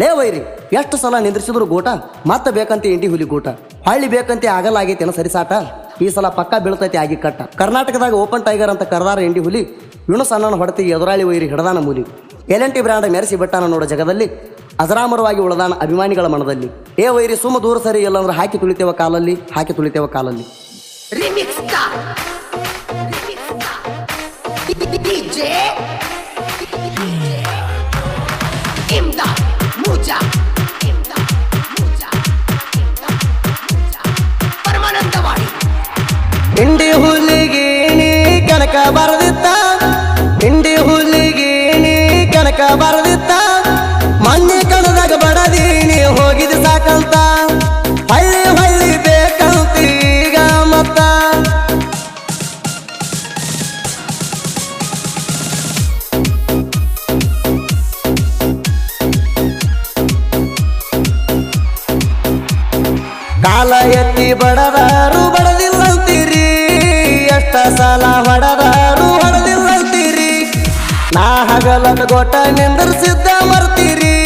ಲೇ ವೈರಿ, ಎಷ್ಟು ಸಲ ನಿಂದ್ರಿಸಿದ್ರು ಗೋಟ, ಮತ್ತೆ ಬೇಕಂತೆ ಇಂಡಿ ಹುಲಿ ಗೂಟ. ಹಳ್ಳಿ ಬೇಕಂತೆ ಸರಿ ಸರಿಸಾಟ? ಈ ಸಲ ಪಕ್ಕ ಬೀಳ್ತೈತಿ ಆಗಿ ಕಟ್ಟ. ಕರ್ನಾಟಕದಾಗ ಓಪನ್ ಟೈಗರ್ ಅಂತ ಕರದಾರ ಇಂಡಿ ಹುಲಿ ಯುಣಸ್ ಅಣ್ಣನ ಹೊಡೆತಿ ಎದುರಾಳಿ ವೈರಿ ಹಿಡದಾನ ಮೂಲಿ. ಟಿ ಬ್ರ್ಯಾಂಡ್ ಮೆರೆಸಿ ಬಿಟ್ಟಾನ ನೋಡೋ ಜಗದಲ್ಲಿ, ಅಜರಾಮರವಾಗಿ ಉಳದಾನ ಅಭಿಮಾನಿಗಳ ಮನದಲ್ಲಿ. ಏ ವೈರಿ, ಸುಮ್ಮ ದೂರ ಸರಿ ಇಲ್ಲಂದ್ರೆ ಹಾಕಿ ತುಳಿತೇವ ಕಾಲಲ್ಲಿ, ಹಾಕಿ ತುಳಿತೇವ ಕಾಲಲ್ಲಿ. DJ. Imdad. Muja. Imdad. Muja. Imdad. Muja. Paramanandawadi ಇಂಡಿ ಹುಲಿಗೇಣಿ ಕನಕ ಬರದಿತ್ತ ಕಾಲ ಎತ್ತಿ ಬಡದಾರು ಬಡದಿಲ್ಲಂತೀರಿ, ಎಷ್ಟ ಸಾಲ ಹೊಡದಾರು ಹೊಡೆದಿಲ್ಲಂತೀರಿ. ನಾ ಹಗಲದ ಗೋಟ ನಿಂದರ್ಸಿದ್ದ ಮರ್ತೀರಿ,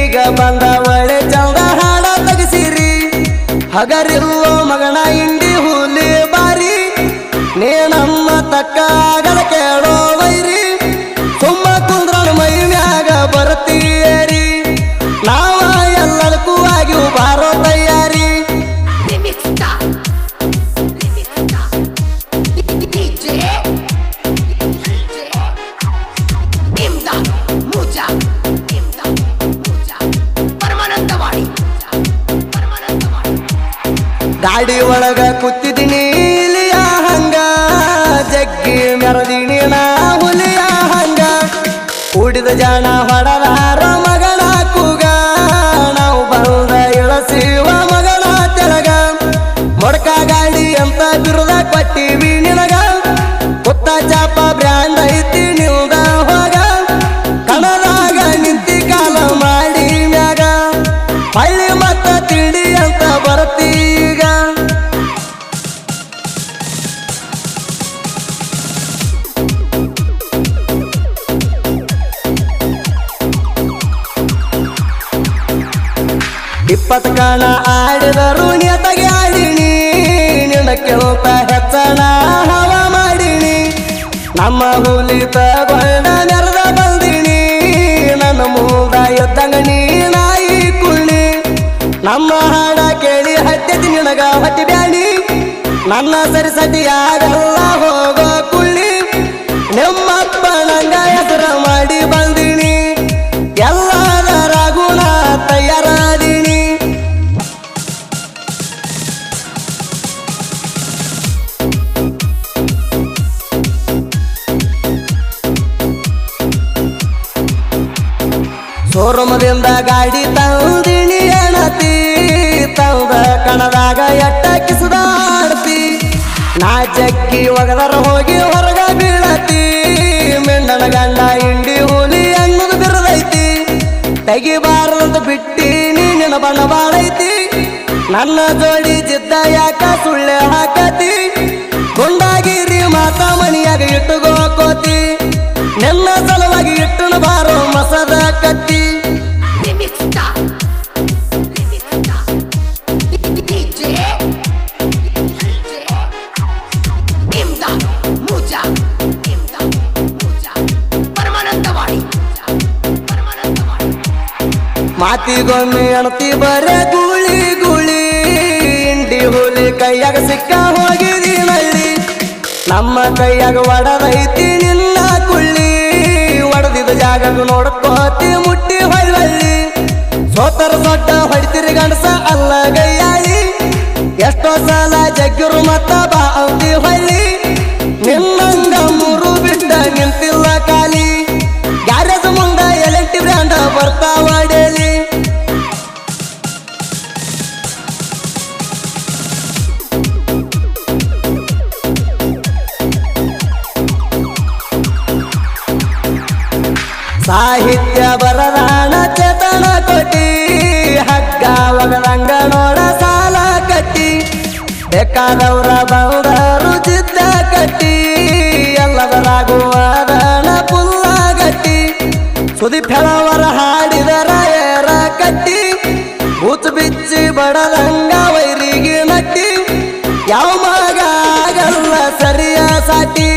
ಈಗ ಬಂದ ಒಳ್ಳೆ ಚಂದ ಹಾಡ ತಗಸಿರಿ. ಹಗರಿಲ್ಲೋ ಮಗನ ಇಂಡಿ ಹುಲಿ ಬಾರಿ, ನೀ ನಮ್ಮ ತಕ್ಕ ಕೇಳೋ ವೈರಿ. ಸುಮ್ಮ ಕುಂದ್ರ ಮೈ ಮ್ಯಾಗ ಬರ್ತೀಯರಿ. ಗಾಡಿ ಒಳಗ ಕೂತಿದ್ದೀನಿ. ಇಪ್ಪತ್ತು ಕಾಣ ಆಡಿದರು ನೆತಗೆ ಆಡಿನಿ. ನಿನ್ನ ಕೆಲ್ತ ಹೆಚ್ಚಣ ಹವ ಮಾಡಿನಿ. ನಮ್ಮ ಹುಲಿ ತಗೊಂಡ ನೆರೆದ ಬಂದಿನಿ. ನನ್ನ ಮೂಗ ಎದ್ದಂಗಣಿ ನಾಯಿ ಕುಳ್ಳಿ. ನಮ್ಮ ಹಾಡ ಕೇಳಿ ಹತ್ತಿದ ನಿನಗ ಹತ್ತಿ ಬ್ಯಾಣಿ ನನ್ನ ಸರಿ ಸತಿಯಾಗಲ್ಲ ಹೋಗೋ ಕುಳ್ಳಿ. ನಿಮ್ಮಪ್ಪ ನಂಗ ಹೆಸರ ಮಾಡಿ ಶೋರೂಮದಿಂದ ಗಾಡಿ ತಂದಿಳಿ ಎಣತಿ ತಂದ ಕಣದಾಗ ಎಟ್ಟ ಕಿಸದಾಡ್ತಿ ನಾ ಜಕ್ಕಿ ಒಗದರ ಹೋಗಿ ಹೊರಗ ಬೀಳತಿ. ಮೆಂಡನ ಗಂಡ ಇಂಡಿ ಹುಲಿ ಅನ್ನದು ಬಿರದೈತಿ. ತೆಗಿಬಾರದಂತ ಬಿಟ್ಟಿ ನಿನ್ನ ಬಣ್ಣ ಬಾಳೈತಿ. ನನ್ನ ಜೋಡಿ ಜಿದ್ದ ಯಾಕ ಸುಳ್ಳೆ ಹಾಕತಿ. ಗುಂಡಾಗಿರಿ ಮಾತಾ ಮನಿಯಾಗ ಇಟ್ಟುಗೋಕೋತಿ. ನಿನ್ನ ಸಲುವಾಗಿ ಇಟ್ಟುನ ಬಾರೋ ಮಸದ ಕತ್ತಿ. ಮಾತಿಗೊಮ್ಮೆ ಅಣತಿ ಬರ ಗುಳಿ ಗುಳಿ, ಇಂಡಿ ಹುಲಿ ಕೈಯಾಗ ಸಿಕ್ಕ ಹೋಗಿದಿ ನಳ್ಳಿ. ನಮ್ಮ ಕೈಯಾಗ ಒಡದೈತಿ ನಿಲ್ಲ ಕುಳ್ಳಿ ಒಡದಿದ ಜಾಗ ನೋಡ್ಕೋತಿ ಮುಟ್ಟಿ ಹೊಳ್ಳಿ ಸೋತರ ಸೊಟ್ಟ ಹೊಡಿತಿರಿ ಗಂಡಸ ಅಲ್ಲ ಗೈಯಾಳಿ. ಎಷ್ಟೋ ಸಲ ಜಗ್ಗಿರು ಮತ್ತ ಬಾವ್ದಿ ಹೊಳ್ಳಿ ನಿನ್ನಂಗ ಮೂರು ಬಿಟ್ಟ ನಿಂತಿಲ್ಲ ಖಾಲಿ. ಗ್ಯಾರೇಜ್ ಮುಂದ ಎಲೆಂಟಿ ಬ್ರ್ಯಾಂಡ ಬರ್ತಾವ ಡೇಲಿ ಸಾಹಿತ್ಯ ಬರದಾಣ ಚೇತನ ಕೊಟ್ಟಿ. ಬೇಕಾದವ್ರ ಬಂದ ರುಚಿದ್ದ ಕಟ್ಟಿ ಎಲ್ಲದರಾಗುವರ ಪುಲ್ಲ ಗಟ್ಟಿ ಸುದೀಪ್ ಹೆಳವರ ಹಾಡಿದರ ಏರ ಕಟ್ಟಿ ಕೂತು ಬಿಚ್ಚಿ ಬಡದಂಗ ವೈರಿಗೆ ನಟ್ಟಿ. ಯಾವ ಮಗ ಆಗಲ್ಲ ಸರಿಯ ಸಾಟಿ.